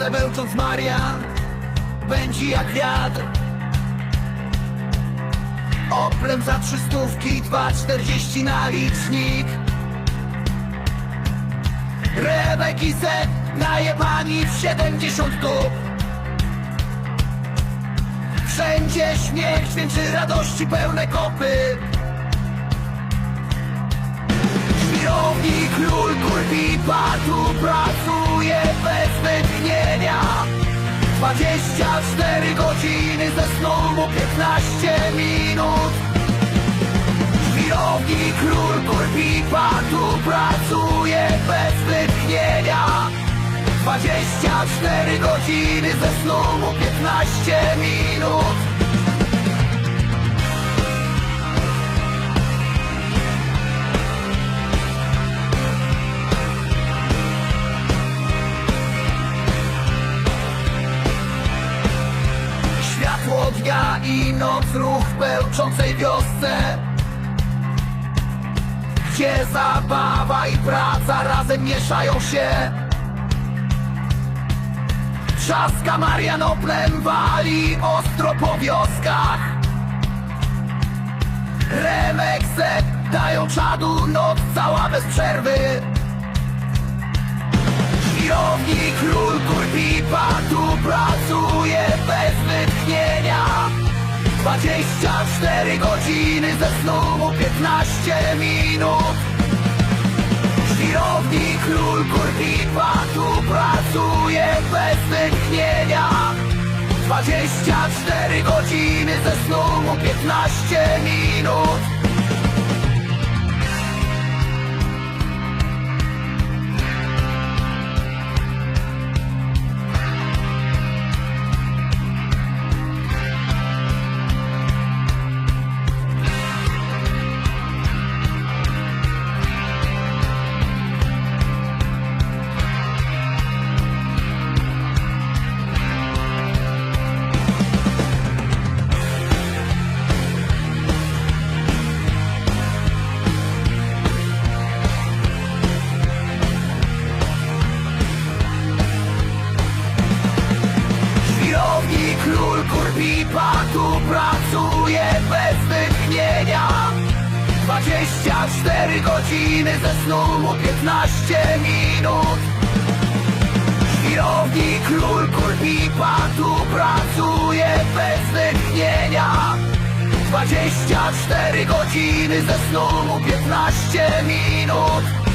serce bełcząc Marian Będzie jak wiatr. Oplem za trzystówki, dwa czterdzieści na licznik. Rebek i set najebani w siedemdziesiąt dób. Wszędzie śmiech, dźwięczy radości pełne kopy. Świrowni król kurwipa tu pracuje bez wytchnienia 24 godziny ze snu mu 15 minut. Świrowni król kurwipa tu pracuje bez wytchnienia. 24 godziny ze snu mu 15 dnia i noc ruch w pełczącej wiosce. Gdzie zabawa i praca razem mieszają się. Trzaska Marianoplem wali ostro po wioskach. Remek dają czadu noc cała bez przerwy. Wirownik król kurwipa tu wytchnienia 24 godziny ze snu mu 15 minut. Wirownik król kurwipa tu pracuje bez wytchnienia. 24 godziny ze snu mu 15 minut kurwipa tu pracuje bez wytchnienia. 24 godziny ze snu mu 15 minut. Wirownik król kurwipa tu pracuje bez wytchnienia. 24 godziny ze snu mu 15 minut